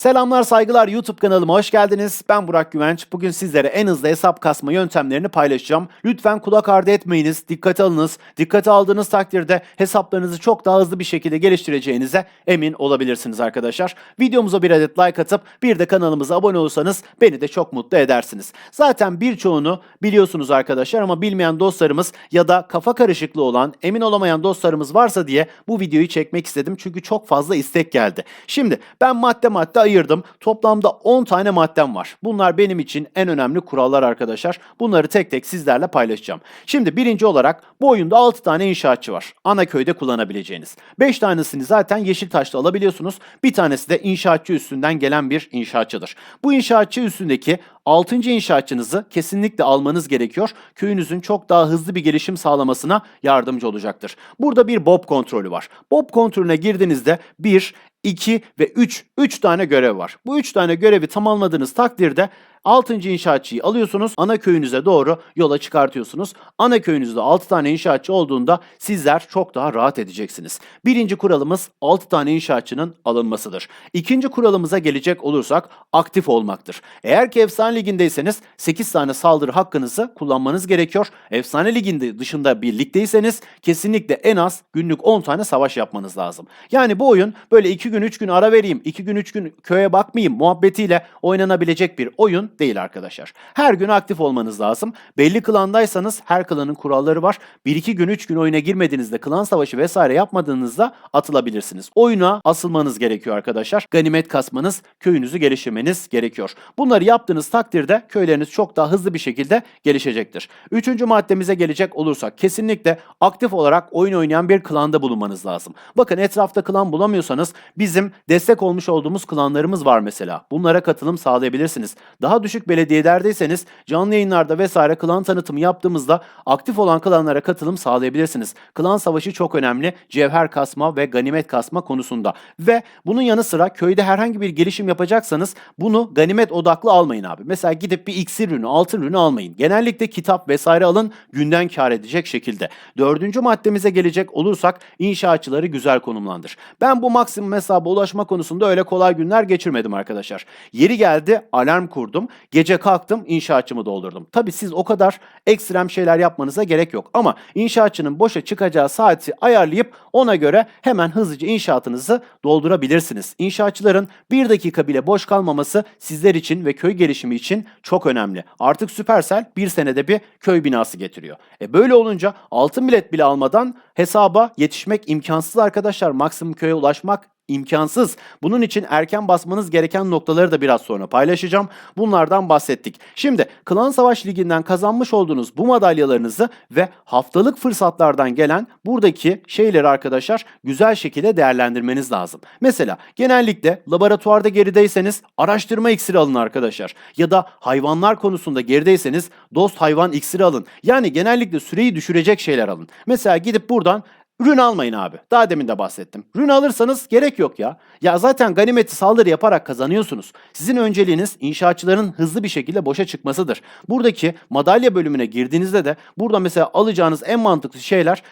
Selamlar saygılar YouTube kanalıma hoş geldiniz. Ben Burak Güvenç. Bugün sizlere en hızlı hesap kasma yöntemlerini paylaşacağım. Lütfen kulak ardı etmeyiniz, dikkate alınız. Dikkate aldığınız takdirde hesaplarınızı çok daha hızlı bir şekilde geliştireceğinize emin olabilirsiniz arkadaşlar. Videomuza bir adet like atıp bir de kanalımıza abone olursanız beni de çok mutlu edersiniz. Zaten birçoğunu biliyorsunuz arkadaşlar ama bilmeyen dostlarımız ya da kafa karışıklığı olan, emin olamayan dostlarımız varsa diye bu videoyu çekmek istedim. Çünkü çok fazla istek geldi. Şimdi ben madde madde ayırdım. Toplamda 10 tane maddem var. Bunlar benim için en önemli kurallar arkadaşlar. Bunları tek tek sizlerle paylaşacağım. Şimdi birinci olarak bu oyunda 6 tane inşaatçı var. Ana köyde kullanabileceğiniz. 5 tanesini zaten Yeşiltaş'ta alabiliyorsunuz. Bir tanesi de inşaatçı üstünden gelen bir inşaatçıdır. Bu inşaatçı üstündeki 6. inşaatçınızı kesinlikle almanız gerekiyor. Köyünüzün çok daha hızlı bir gelişim sağlamasına yardımcı olacaktır. Burada bir Bob kontrolü var. Bob kontrolüne girdiğinizde 1, 2 ve 3, 3 tane görev var. Bu 3 tane görevi tamamladığınız takdirde 6. inşaatçıyı alıyorsunuz, ana köyünüze doğru yola çıkartıyorsunuz. Ana köyünüzde 6 tane inşaatçı olduğunda sizler çok daha rahat edeceksiniz. Birinci kuralımız 6 tane inşaatçının alınmasıdır. İkinci kuralımıza gelecek olursak aktif olmaktır. Eğer ki efsane ligindeyseniz 8 tane saldırı hakkınızı kullanmanız gerekiyor. Efsane liginde dışında bir ligdeyseniz kesinlikle en az günlük 10 tane savaş yapmanız lazım. Yani bu oyun böyle 2 gün 3 gün ara vereyim, 2 gün 3 gün köye bakmayayım muhabbetiyle oynanabilecek bir oyun değil arkadaşlar. Her gün aktif olmanız lazım. Belli klandaysanız her klanın kuralları var. 1-2 gün 3 gün oyuna girmediğinizde klan savaşı vesaire yapmadığınızda atılabilirsiniz. Oyuna asılmanız gerekiyor arkadaşlar. Ganimet kasmanız, köyünüzü geliştirmeniz gerekiyor. Bunları yaptığınız takdirde köyleriniz çok daha hızlı bir şekilde gelişecektir. Üçüncü maddemize gelecek olursak kesinlikle aktif olarak oyun oynayan bir klanda bulunmanız lazım. Bakın etrafta klan bulamıyorsanız bizim destek olmuş olduğumuz klanlarımız var mesela. Bunlara katılım sağlayabilirsiniz. Daha düşük belediyelerdeyseniz canlı yayınlarda vesaire klan tanıtımı yaptığımızda aktif olan klanlara katılım sağlayabilirsiniz. Klan savaşı çok önemli. Cevher kasma ve ganimet kasma konusunda. Ve bunun yanı sıra köyde herhangi bir gelişim yapacaksanız bunu ganimet odaklı almayın abi. Mesela gidip bir iksir ürünü, altın ürünü almayın. Genellikle kitap vesaire alın günden kar edecek şekilde. Dördüncü maddemize gelecek olursak inşaatçıları güzel konumlandır. Ben bu maksimum hesaba ulaşma konusunda öyle kolay günler geçirmedim arkadaşlar. Yeri geldi alarm kurdum. Gece kalktım inşaatçımı doldurdum. Tabi siz o kadar ekstrem şeyler yapmanıza gerek yok. Ama inşaatçının boşa çıkacağı saati ayarlayıp ona göre hemen hızlıca inşaatınızı doldurabilirsiniz. İnşaatçıların bir dakika bile boş kalmaması sizler için ve köy gelişimi için çok önemli. Artık Supercell bir senede bir köy binası getiriyor. E böyle olunca altın bilet bile almadan hesaba yetişmek imkansız arkadaşlar. Maksimum köye ulaşmak imkansız. Bunun için erken basmanız gereken noktaları da biraz sonra paylaşacağım. Bunlardan bahsettik. Şimdi Klan Savaş Ligi'nden kazanmış olduğunuz bu madalyalarınızı ve haftalık fırsatlardan gelen buradaki şeyleri arkadaşlar güzel şekilde değerlendirmeniz lazım. Mesela genellikle laboratuvarda gerideyseniz araştırma iksiri alın arkadaşlar. Ya da hayvanlar konusunda gerideyseniz dost hayvan iksiri alın. Yani genellikle süreyi düşürecek şeyler alın. Mesela gidip buradan Rün almayın abi. Daha demin de bahsettim. Rün alırsanız gerek yok ya. Ya zaten ganimeti saldırı yaparak kazanıyorsunuz. Sizin önceliğiniz inşaatçıların hızlı bir şekilde boşa çıkmasıdır. Buradaki madalya bölümüne girdiğinizde de burada mesela alacağınız en mantıklı şeyler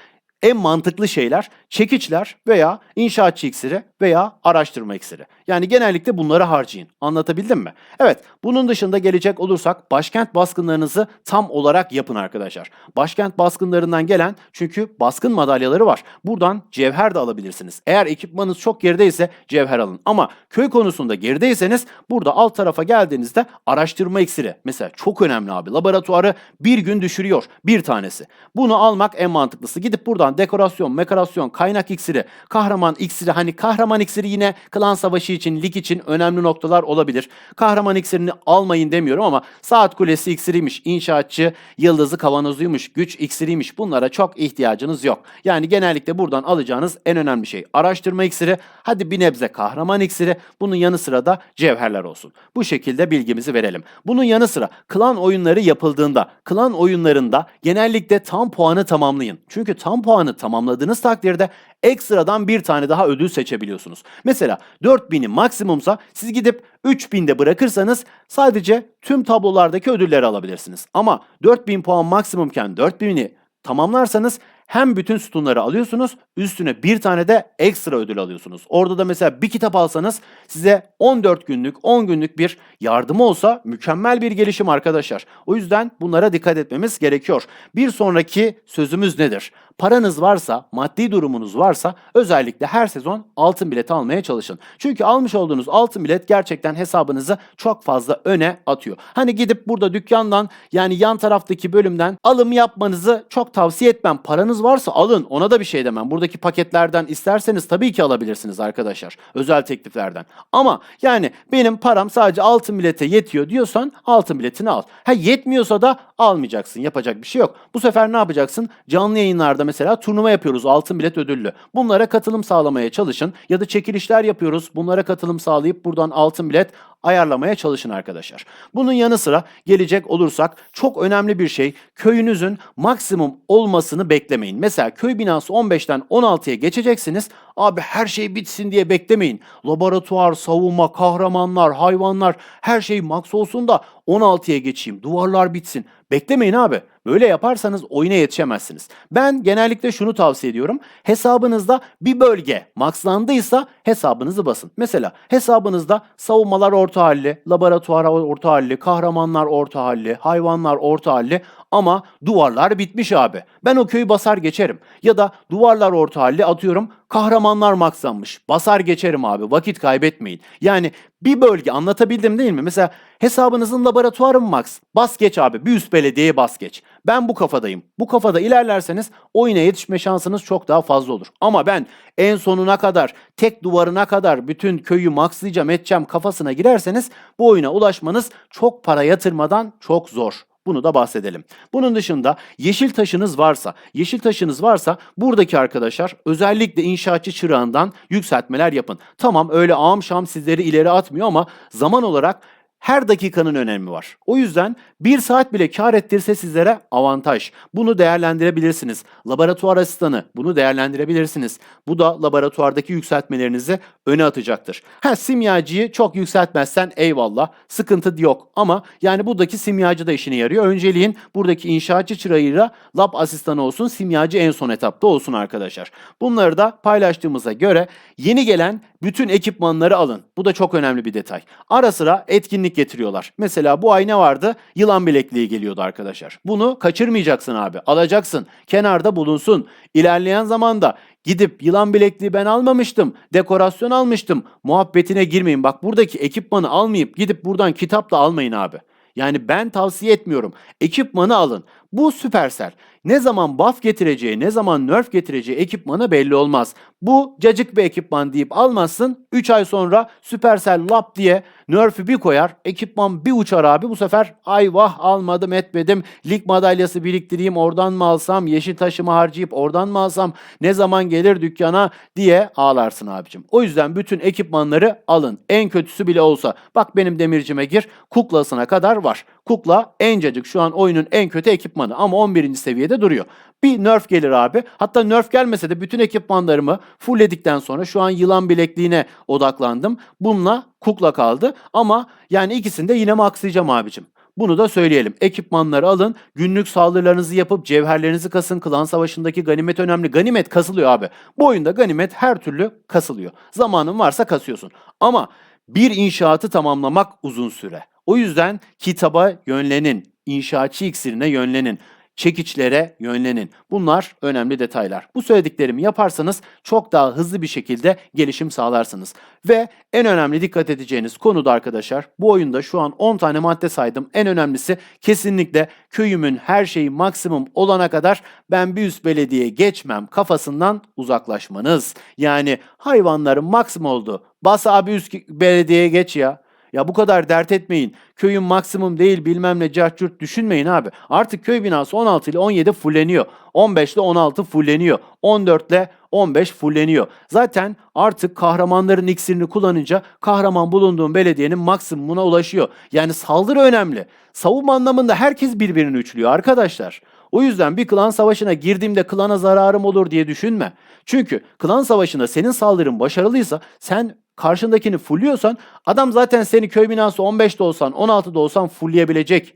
en mantıklı şeyler çekiçler veya inşaatçı iksiri veya araştırma iksiri. Yani genellikle bunları harcayın. Anlatabildim mi? Evet, bunun dışında gelecek olursak başkent baskınlarınızı tam olarak yapın arkadaşlar. Başkent baskınlarından gelen çünkü baskın madalyaları var. Buradan cevher de alabilirsiniz. Eğer ekipmanınız çok gerideyse cevher alın. Ama köy konusunda gerideyseniz burada alt tarafa geldiğinizde araştırma iksiri. Mesela çok önemli abi. Laboratuvarı bir gün düşürüyor. Bir tanesi. Bunu almak en mantıklısı. Gidip buradan dekorasyon, mekorasyon, kaynak iksiri, kahraman iksiri hani kahraman iksiri yine klan savaşı için, lig için önemli noktalar olabilir. Kahraman iksirini almayın demiyorum ama saat kulesi iksiriymiş, inşaatçı yıldızı kavanozuymuş, güç iksiriymiş. Bunlara çok ihtiyacınız yok. Yani genellikle buradan alacağınız en önemli şey araştırma iksiri. Hadi bir nebze kahraman iksiri. Bunun yanı sıra da cevherler olsun. Bu şekilde bilgimizi verelim. Bunun yanı sıra klan oyunları yapıldığında, klan oyunlarında genellikle tam puanı tamamlayın. Çünkü tam puanı tamamladığınız takdirde ekstradan bir tane daha ödül seçebiliyorsunuz. Mesela 4000'i maksimumsa siz gidip 3000'de bırakırsanız sadece tüm tablolardaki ödülleri alabilirsiniz. Ama 4000 puan maksimumken 4000'i tamamlarsanız hem bütün sütunları alıyorsunuz üstüne bir tane de ekstra ödül alıyorsunuz. Orada da mesela bir kitap alsanız size 14 günlük 10 günlük bir yardımı olsa mükemmel bir gelişim arkadaşlar. O yüzden bunlara dikkat etmemiz gerekiyor. Bir sonraki sözümüz nedir? Paranız varsa, maddi durumunuz varsa özellikle her sezon altın bilet almaya çalışın. Çünkü almış olduğunuz altın bilet gerçekten hesabınızı çok fazla öne atıyor. Hani gidip burada dükkandan yani yan taraftaki bölümden alım yapmanızı çok tavsiye etmem. Paranız varsa alın ona da bir şey demem. Buradaki paketlerden isterseniz tabii ki alabilirsiniz arkadaşlar. Özel tekliflerden. Ama yani benim param sadece altın bilete yetiyor diyorsan altın biletini al. Ha yetmiyorsa da almayacaksın. Yapacak bir şey yok. Bu sefer ne yapacaksın? Canlı yayınlarda mesela turnuva yapıyoruz altın bilet ödüllü. Bunlara katılım sağlamaya çalışın ya da çekilişler yapıyoruz. Bunlara katılım sağlayıp buradan altın bilet ayarlamaya çalışın arkadaşlar. Bunun yanı sıra gelecek olursak çok önemli bir şey köyünüzün maksimum olmasını beklemeyin. Mesela köy binası 15'ten 16'ya geçeceksiniz. Abi her şey bitsin diye beklemeyin. Laboratuvar, savunma, kahramanlar, hayvanlar her şey max olsun da 16'ya geçeyim. Duvarlar bitsin. Beklemeyin abi. Böyle yaparsanız oyuna yetişemezsiniz. Ben genellikle şunu tavsiye ediyorum. Hesabınızda bir bölge maxlandıysa hesabınızı basın. Mesela hesabınızda savunmalar orta halli, laboratuvar orta halli, kahramanlar orta halli, hayvanlar orta halli ama duvarlar bitmiş abi. Ben o köyü basar geçerim. Ya da duvarlar orta halli atıyorum kahramanlar maxlanmış. Basar geçerim abi vakit kaybetmeyin. Yani bir bölge anlatabildim değil mi? Mesela hesabınızın laboratuvarı mı max? Bas geç abi bir üst belediyeye bas geç. Ben bu kafadayım. Bu kafada ilerlerseniz oyuna yetişme şansınız çok daha fazla olur. Ama ben en sonuna kadar tek duvarına kadar bütün köyü maxlayacağım edeceğim kafasına girerseniz bu oyuna ulaşmanız çok para yatırmadan çok zor. Bunu da bahsedelim. Bunun dışında yeşil taşınız varsa, yeşil taşınız varsa buradaki arkadaşlar özellikle inşaatçı çırağından yükseltmeler yapın. Tamam öyle ağam şam sizleri ileri atmıyor ama zaman olarak her dakikanın önemi var. O yüzden bir saat bile kar ettirse sizlere avantaj. Bunu değerlendirebilirsiniz. Laboratuvar asistanı bunu değerlendirebilirsiniz. Bu da laboratuvardaki yükseltmelerinizi öne atacaktır. Ha simyacıyı çok yükseltmezsen eyvallah sıkıntı yok ama yani buradaki simyacı da işine yarıyor. Önceliğin buradaki inşaatçı çırağıyla lab asistanı olsun simyacı en son etapta olsun arkadaşlar. Bunları da paylaştığımıza göre yeni gelen bütün ekipmanları alın. Bu da çok önemli bir detay. Ara sıra etkinlik getiriyorlar. Mesela bu ay ne vardı? Yılan bilekliği geliyordu arkadaşlar. Bunu kaçırmayacaksın abi. Alacaksın. Kenarda bulunsun. İlerleyen zamanda gidip yılan bilekliği ben almamıştım. Dekorasyon almıştım. Muhabbetine girmeyin. Bak buradaki ekipmanı almayıp gidip buradan kitap da almayın abi. Yani ben tavsiye etmiyorum. Ekipmanı alın. Bu Supercell. Ne zaman buff getireceği, ne zaman nerf getireceği ekipmanı belli olmaz. Bu cacık bir ekipman deyip almazsın. 3 ay sonra Supercell lap diye nerf'ü bir koyar. Ekipman bir uçar abi. Bu sefer ay vah almadım etmedim. Lig madalyası biriktireyim oradan mı alsam? Yeşil taşımı harcayıp oradan mı alsam? Ne zaman gelir dükkana diye ağlarsın abicim. O yüzden bütün ekipmanları alın. En kötüsü bile olsa. Bak benim demircime gir. Kuklasına kadar var. Kukla en cacık şu an oyunun en kötü ekipmanı ama 11. seviyede duruyor. Bir nerf gelir abi. Hatta nerf gelmese de bütün ekipmanlarımı fullledikten sonra şu an yılan bilekliğine odaklandım. Bununla kukla kaldı ama yani ikisini de yine maxlayacağım abicim. Bunu da söyleyelim. Ekipmanları alın, günlük saldırılarınızı yapıp cevherlerinizi kasın. Klan savaşındaki ganimet önemli. Ganimet kasılıyor abi. Bu oyunda ganimet her türlü kasılıyor. Zamanın varsa kasıyorsun. Ama bir inşaatı tamamlamak uzun süre. O yüzden kitaba yönlenin, inşaatçı iksirine yönlenin, çekiçlere yönlenin. Bunlar önemli detaylar. Bu söylediklerimi yaparsanız çok daha hızlı bir şekilde gelişim sağlarsınız. Ve en önemli dikkat edeceğiniz konu da arkadaşlar bu oyunda şu an 10 tane madde saydım. En önemlisi kesinlikle köyümün her şeyi maksimum olana kadar ben bir üst belediyeye geçmem kafasından uzaklaşmanız. Yani hayvanların maksimum oldu. Bas abi üst belediyeye geç ya. Ya bu kadar dert etmeyin. Köyün maksimum değil bilmem ne cahçurt düşünmeyin abi. Artık köy binası 16 ile 17 fulleniyor. 15 ile 16 fulleniyor. 14 ile 15 fulleniyor. Zaten artık kahramanların iksirini kullanınca kahraman bulunduğun belediyenin maksimumuna ulaşıyor. Yani saldırı önemli. Savunma anlamında herkes birbirini üçlüyor arkadaşlar. O yüzden bir klan savaşına girdiğimde klana zararım olur diye düşünme. Çünkü klan savaşında senin saldırın başarılıysa sen karşındakini fulluyorsan adam zaten seni köy binası 15'te olsan 16'da olsan fullleyebilecek.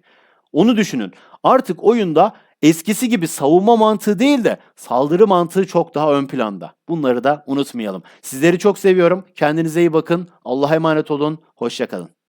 Onu düşünün. Artık oyunda eskisi gibi savunma mantığı değil de saldırı mantığı çok daha ön planda. Bunları da unutmayalım. Sizleri çok seviyorum. Kendinize iyi bakın. Allah'a emanet olun. Hoşçakalın.